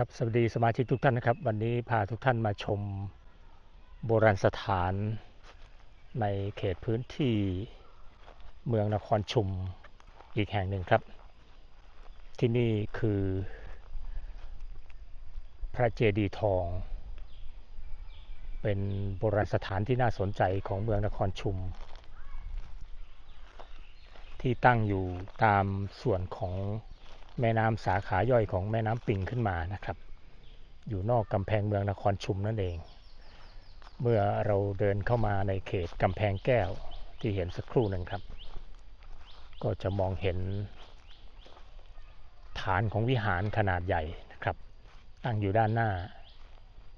ครับสวัสดีสมาชิกทุกท่านนะครับ วันนี้พาทุกท่านมาชมโบราณสถาน ในเขตพื้นที่เมืองนครชุมอีกแห่งหนึ่งครับ ที่นี่คือ พระเจดีย์ทอง เป็นโบราณสถานที่น่าสนใจของเมืองนครชุม ที่ตั้งอยู่ตามส่วนของ แม่น้ำสาขาย่อยของแม่น้ำปิงขึ้นมานะครับ อยู่นอกกำแพงเมืองนครชุมนั่นเอง เมื่อเราเดินเข้ามาในเขตกำแพงแก้วที่เห็นสักครู่หนึ่งครับ ก็จะมองเห็น ฐานของวิหารขนาดใหญ่นะครับ ตั้งอยู่ด้านหน้า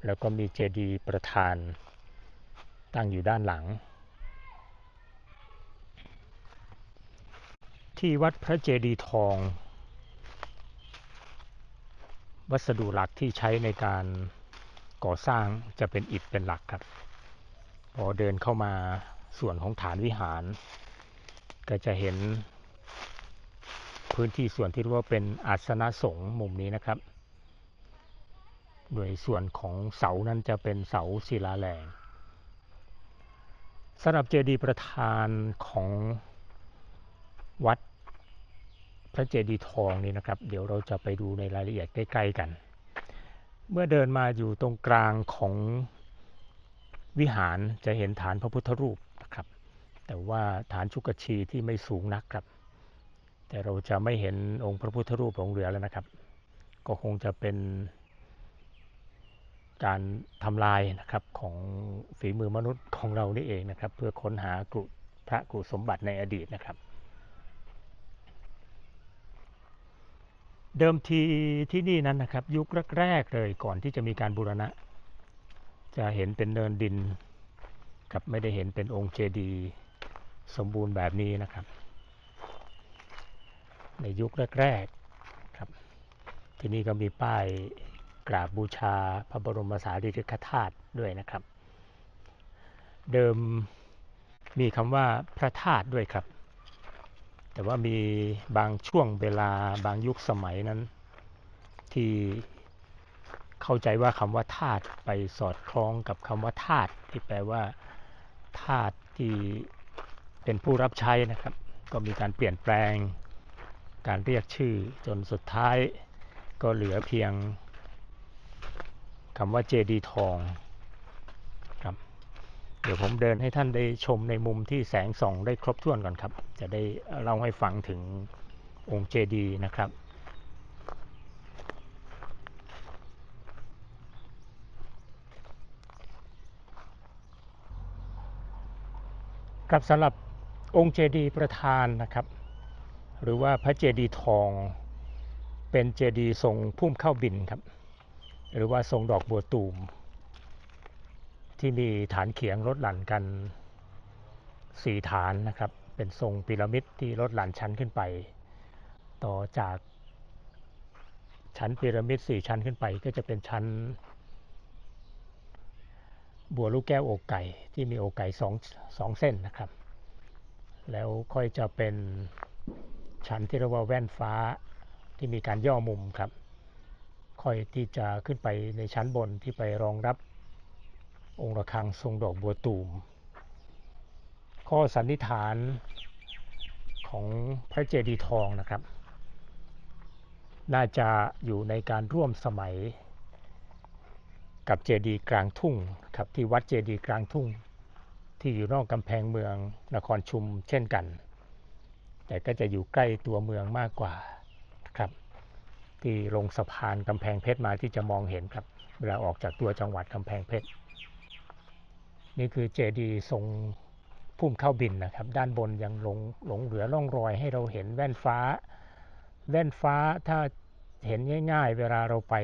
แล้วก็มีเจดีย์ประธาน ตั้งอยู่ด้านหลังที่วัดพระเจดีย์ทอง วัสดุหลักที่ใช้ในการก่อสร้างจะเป็นอิฐเป็นหลักครับ พอเดินเข้ามาส่วนของฐานวิหาร ก็จะเห็นพื้นที่ส่วนที่เรียกว่าเป็นอาสนะสงฆ์มุมนี้นะครับโดยส่วนของเสานั้นจะเป็นเสาศิลาแรงสำหรับเจดีย์ประธานของวัด พระเจดีย์ทองนี่นะครับ เดี๋ยวเราจะไปดูในรายละเอียดใกล้ๆกัน เมื่อเดินมาอยู่ตรงกลางของวิหารจะเห็นฐานพระพุทธรูปนะครับ แต่ว่าฐานชุกชีที่ไม่สูงนักครับ แต่เราจะไม่เห็นองค์พระพุทธรูปหลงเหลือแล้วนะครับ ก็คงจะเป็นการทำลายนะครับของฝีมือมนุษย์ของเรานี่เองนะครับ เพื่อค้นหากุพระกุสมบัติในอดีตนะครับ เดิมทีที่นี่นั้นนะครับ ยุคแรกๆเลยก่อนที่จะมีการบูรณะ จะเห็นเป็นเนินดินกับไม่ได้เห็นเป็นองค์เจดีย์สมบูรณ์แบบนี้นะครับ ในยุคแรกๆครับ ที่นี่ก็มีป้ายกราบบูชาพระบรมสารีริกธาตุด้วยนะครับ เดิมมีคำว่าพระธาตุด้วยครับ แต่ว่ามีบางช่วงเวลาบางยุคสมัยนั้น ที่เข้าใจว่าคำว่าธาตุไปสอดคล้องกับคำว่าธาตุที่แปลว่าธาตุที่เป็นผู้รับใช้นะครับ ก็มีการเปลี่ยนแปลง การเรียกชื่อจนสุดท้าย ก็เหลือเพียงคำว่าเจดีทอง เดี๋ยวผมเดินให้ท่านได้ชมในมุมที่แสงส่องได้ครบถ้วนก่อนครับ จะได้เล่าให้ฟังถึงองค์เจดีนะครับครับสำหรับองค์เจดีย์ประธานนะครับ หรือว่าพระเจดีย์ทอง เป็นเจดีย์ทรงพุ่มเข้าบินครับ หรือว่าทรงดอกบัวตูม ที่มีฐานเขียงลดหลั่นกันสี่ฐานนะครับ เป็นทรงพีระมิดที่ลดหลั่นชั้นขึ้นไป ต่อจากชั้นพีระมิดสี่ชั้นขึ้นไป ก็จะเป็นชั้น บัวลูกแก้วอกไก่ที่มีอกไก่สองสองเส้นนะครับ แล้วค่อยจะเป็นชั้นที่เรียกว่าแว่นฟ้าที่มีการย่อมุมครับ ค่อยที่จะขึ้นไปในชั้นบนที่ไปรองรับ องค์ระฆังทรงดอกบัวตูม ข้อสันนิษฐานของพระเจดีย์ทองนะครับ น่าจะอยู่ในการร่วมสมัย กับเจดีย์กลางทุ่งครับที่วัดเจดีย์กลางทุ่ง ที่อยู่นอกกำแพงเมืองนครชุมเช่นกัน แต่ก็จะอยู่ใกล้ตัวเมืองมากกว่าครับ ที่ลงสะพานกำแพงเพชรมาที่จะมองเห็นครับ เวลาออกจากตัวจังหวัดกำแพงเพชร นี่คือเจดีย์ทรงพุ่มเข้าบินนะครับ ด้านบนยังหลงหลงเหลือร่องรอยให้เราเห็นแว่นฟ้า แว่นฟ้าถ้าเห็นง่าย ๆ เวลาเราไป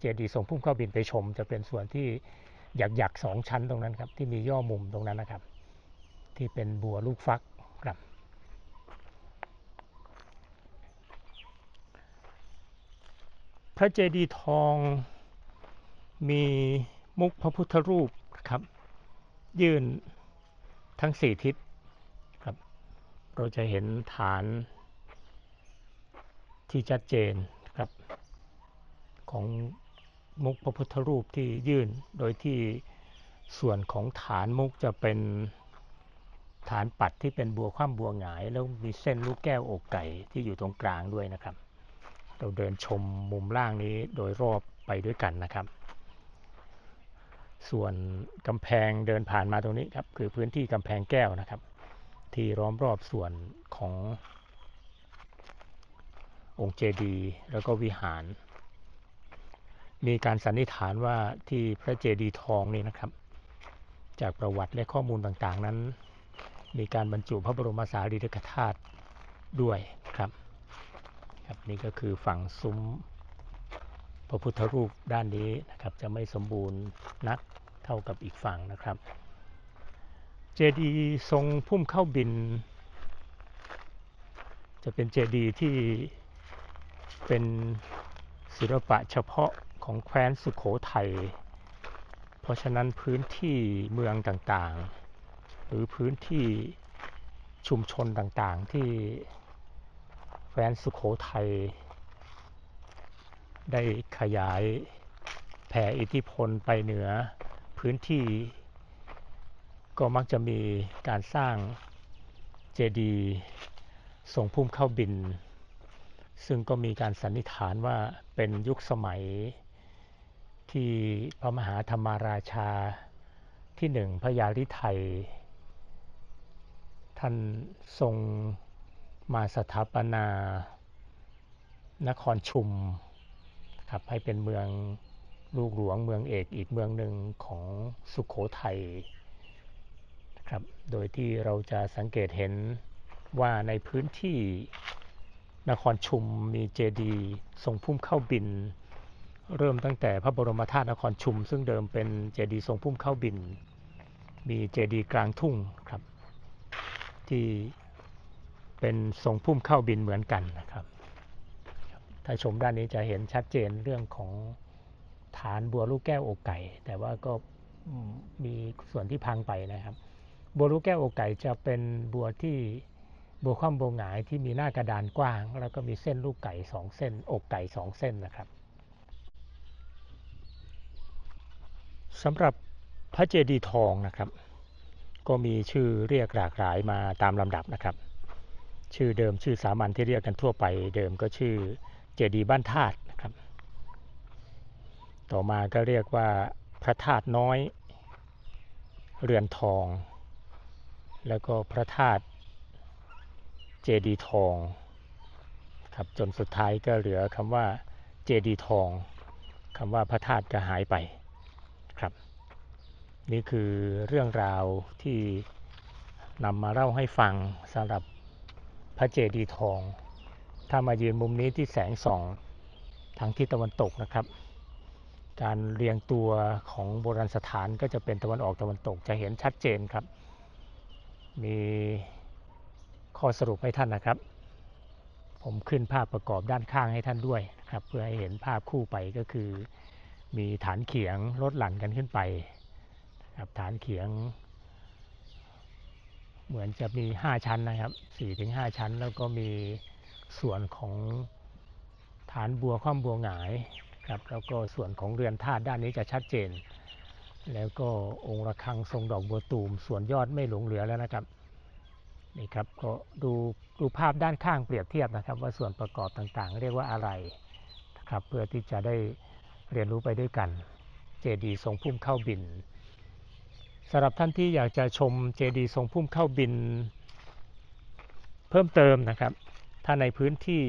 เจดีย์ทรงพุ่มเข้าบินไปชม จะเป็นส่วนที่หยักหยักสองชั้นตรงนั้นครับที่มีย่อมุมตรงนั้นนะครับ ที่เป็นบัวลูกฟักครับพระเจดีย์ทองมีมุกพระพุทธรูปครับ ยื่นทั้งสี่ทิศครับ เราจะเห็นฐานที่ชัดเจนครับ ของมุกพระพุทธรูปที่ยื่นโดยที่ส่วนของฐานมุกจะเป็นฐานปัดที่เป็นบัวคว่ำบัวหงาย แล้วมีเส้นลูกแก้วอกไก่ที่อยู่ตรงกลางด้วยนะครับ เราเดินชมมุมล่างนี้โดยรอบไปด้วยกันนะครับ ส่วนกำแพงเดินผ่านมาตรงนี้ครับ คือพื้นที่กำแพงแก้วนะครับ ที่ล้อมรอบส่วนขององค์เจดีย์แล้วก็วิหาร มีการสันนิษฐานว่าที่พระเจดีย์ทองนี่นะครับ จากประวัติและข้อมูลต่างๆนั้น มีการบรรจุพระบรมสารีริกธาตุด้วยครับครับนี่ก็คือฝั่งซุ้ม พระพุทธรูปด้านนี้นะครับจะไม่สมบูรณ์นักเท่ากับอีกฝั่งนะครับ เจดีย์ทรงพุ่มเข้าบิน จะเป็นเจดีย์ที่เป็นศิลปะเฉพาะของแคว้นสุขโขทัยเพราะฉะนั้นพื้นที่เมืองต่างๆ หรือพื้นที่ชุมชนต่างๆที่แคว้นสุขโขทัย ได้ขยายแผ่อิทธิพลไปเหนือพื้นที่ ก็มักจะมีการสร้างเจดีย์ทรงพุ่มเข้าบิน ซึ่งก็มีการสันนิษฐานว่าเป็นยุคสมัยที่พระมหาธรรมาราชาที่หนึ่งพระยาลิไทย ท่านทรงมาสถาปนานครชุม ครับให้เป็นเมืองลูกหลวงเมืองเอกอีกเมืองหนึ่งของสุขโขทัยครับ โดยที่เราจะสังเกตเห็นว่าในพื้นที่นครชุมมีเจดีย์ทรงพุ่มเข้าบิน เริ่มตั้งแต่พระบรมธาตุนครชุม ซึ่งเดิมเป็นเจดีย์ทรงพุ่มเข้าบิน มีเจดีย์กลางทุ่งครับ ที่เป็นทรงพุ่มเข้าบินเหมือนกันนะครับ ถ้าชมด้านนี้จะเห็นชัดเจนเรื่องของฐานบัวลูกแก้วอกไก่ แต่ว่าก็มีส่วนที่พังไปนะครับ บัวลูกแก้วอกไก่จะเป็นบัวที่บัวคว่ำบัวหงายที่มีหน้ากระดานกว้าง แล้วก็มีเส้นลูกไก่สองเส้น อกไก่สองเส้นนะครับสำหรับพระเจดีย์ทองนะครับ ก็มีชื่อเรียกหลากหลายมาตามลำดับนะครับ ชื่อเดิมชื่อสามัญที่เรียกกันทั่วไป เดิมก็ชื่อ จดีย์บ้านธาตุนะครับ ต่อมาก็เรียกว่าพระธาตุน้อย เรือนทอง แล้วก็พระธาตุเจดีทองครับจนสุดท้ายก็เหลือคำว่าเจดีทองคำว่าพระธาตุก็หายไปครับ นี่คือเรื่องราวที่นำมาเล่าให้ฟังสำหรับพระเจดีทอง ถ้ามายืนมุมนี้ที่แสงส่องทางทิศตะวันตกนะครับ การเรียงตัวของโบราณสถานก็จะเป็นตะวันออกตะวันตกจะเห็นชัดเจนครับ มีข้อสรุปให้ท่านนะครับ ผมขึ้นภาพประกอบด้านข้างให้ท่านด้วยนะครับเพื่อให้เห็นภาพคู่ไปก็คือ มีฐานเขียงลดหลั่นกันขึ้นไปครับฐานเขียง เหมือนจะมี 5 ชั้นนะครับ4-5 ชั้น แล้วก็มี ส่วนของฐานบัวข้อมบัวหงายครับแล้วก็ส่วนของเรือนธาตุด้านนี้จะชัดเจน แล้วก็องค์ระฆังทรงดอกบัวตูม ส่วนยอดไม่หลงเหลือแล้วนะครับนี่ครับก็ดูดูภาพด้านข้างเปรียบเทียบนะครับ ว่าส่วนประกอบต่างๆ เรียกว่าอะไรนะครับเพื่อที่จะได้เรียนรู้ไปด้วยกันเจดีทรงพุ่มเข้าบินสำหรับท่านที่อยากจะชมเจดีทรงพุ่มเข้าบิน เพิ่มเติมนะครับ ถ้าในพื้นที่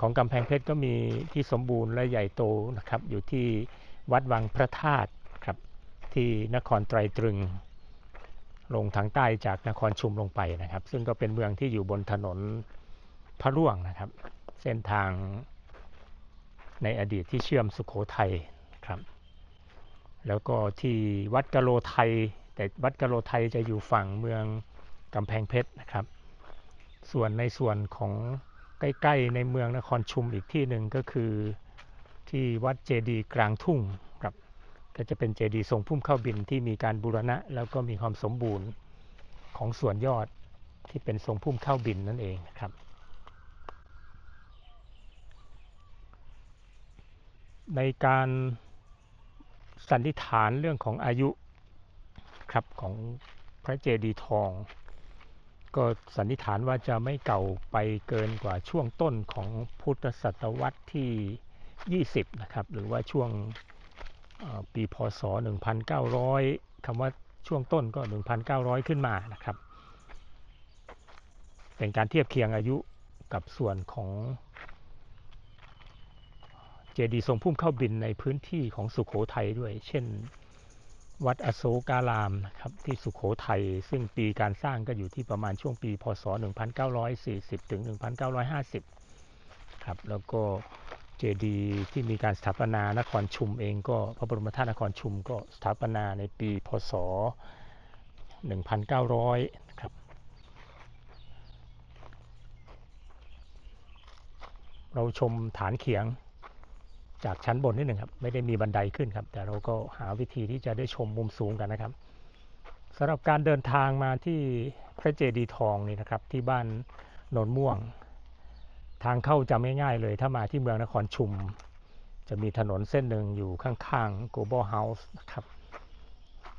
ของกำแพงเพชรก็มีที่สมบูรณ์และใหญ่โตนะครับอยู่ที่วัดวังพระธาตุครับที่นครไตรตรึง ลงทางใต้จากนครชุมลงไปนะครับ ซึ่งก็เป็นเมืองที่อยู่บนถนนพระร่วงนะครับ เส้นทางในอดีตที่เชื่อมสุขโขทัยครับ แล้วก็ที่วัดกะโลไทย แต่วัดกะโลไทยจะอยู่ฝั่งเมืองกำแพงเพชรนะครับ ส่วนในส่วนของใกล้ๆในเมืองนครชุมอีกที่หนึ่งก็คือที่วัดเจดีกลางทุ่งครับก็จะเป็นเจดีย์ทรงพุ่มเข้าบินที่มีการบูรณะ แล้วก็มีความสมบูรณ์ของส่วนยอดที่เป็นทรงพุ่มเข้าบินนั่นเองครับในการสันนิษฐานเรื่องของอายุครับของพระเจดีย์ทอง ก็สันนิษฐานว่าจะไม่เก่าไปเกินกว่าช่วงต้นของพุทธศตวรรษที่ 20 นะครับ หรือว่าช่วงปีพศ 1,900 คำว่าช่วงต้นก็ 1,900 ขึ้นมานะครับ เป็นการเทียบเคียงอายุกับส่วนของเจดีย์ทรงพุ่มเข้าบินในพื้นที่ของสุขโขทัยด้วย เช่น วัดอโศการามนะครับที่สุขโขทัยซึ่งปีการสร้างก็อยู่ที่ประมาณช่วงปี พศ 1940 ถึง 1950 ครับ แล้วก็เจดีย์ที่มีการสถาปนานครชุมเองก็พระบรมธาตุนครชุมก็สถาปนาในปี พศ 1900 ครับเราชมฐานเขียง จากชั้นบนนิดหนึ่งครับ ไม่ได้มีบันไดขึ้นครับ แต่เราก็หาวิธีที่จะได้ชมมุมสูงกันนะครับสำหรับการเดินทางมาที่พระเจดีย์ทองนี่นะครับ ที่บ้านโนนม่วง ทางเข้าจำง่ายๆเลย ถ้ามาที่เมืองนครชุม จะมีถนนเส้นหนึ่งอยู่ข้างๆ Global House นะครับ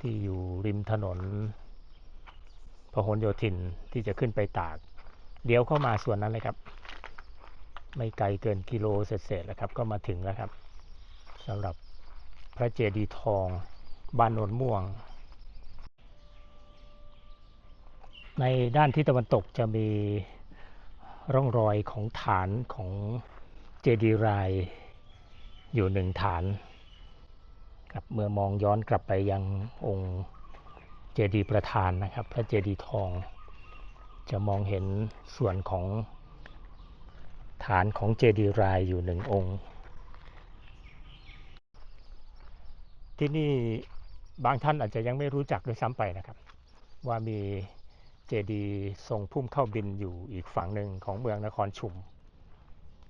ที่อยู่ริมถนนพหลโยธินที่จะขึ้นไปตาก เดี๋ยวเข้ามาส่วนนั้นเลยครับ ไม่ไกลเกินกิโลเศษๆแล้วครับ ก็มาถึงแล้วครับสำหรับพระเจดีย์ทองบ้านโนนม่วง ในด้านที่ตะวันตกจะมีร่องรอยของฐานของเจดีย์รายอยู่หนึ่งฐานครับเมื่อมองย้อนกลับไปยังองค์เจดีย์ประธานนะครับ พระเจดีย์ทอง จะมองเห็นส่วนของ ฐานของเจดีย์รายอยู่หนึ่งองค์ ที่นี่บางท่านอาจจะยังไม่รู้จักด้วยซ้ำไปนะครับ ว่ามีเจดีย์ทรงพุ่มเข้าบินอยู่อีกฝั่งหนึ่งของเมืองนครชุม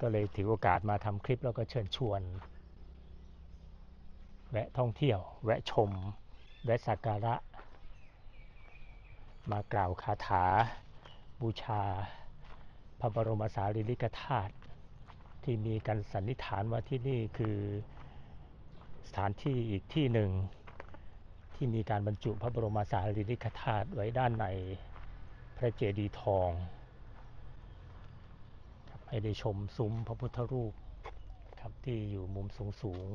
ก็เลยถือโอกาสมาทำคลิปแล้วก็เชิญชวน แวะท่องเที่ยว แวะชม แวะสักการะ มากล่าวคาถาบูชา พระบรมสารีริกธาตุที่มีการสันนิษฐานว่าที่นี่คือสถานที่อีกที่หนึ่ง ที่มีการบรรจุพระบรมสารีริกธาตุไว้ด้านในพระเจดีย์ทองให้ได้ชมซุ้มพระพุทธรูปครับที่อยู่มุมสูงสูง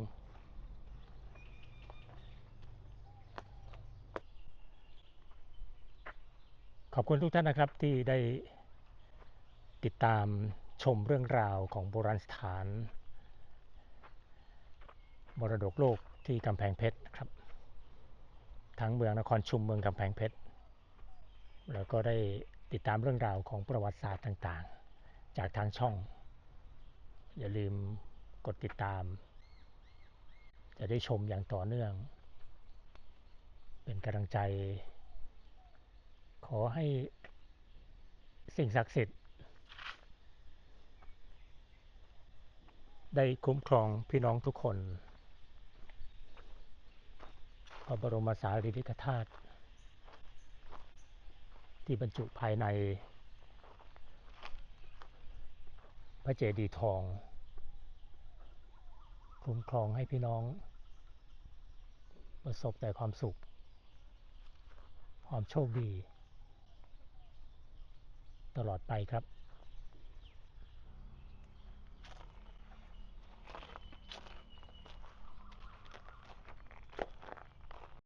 ขอบคุณทุกท่านนะครับที่ได้ ติดตามชมเรื่องราวของโบราณสถานมรดกโลกที่กำแพงเพชรครับ ทั้งเมืองนครชุมเมืองกำแพงเพชร แล้วก็ได้ติดตามเรื่องราวของประวัติศาสตร์ต่างๆ จากทางช่อง อย่าลืมกดติดตาม จะได้ชมอย่างต่อเนื่อง เป็นกำลังใจ ขอให้สิ่งศักดิ์สิทธิ์ ได้คุ้มครองพี่น้องทุกคน พระบรมสารีริกธาตุที่บรรจุภายใน พระเจดีย์ทอง คุ้มครองให้พี่น้อง ประสบแต่ความสุข ความโชคดี ตลอดไปครับ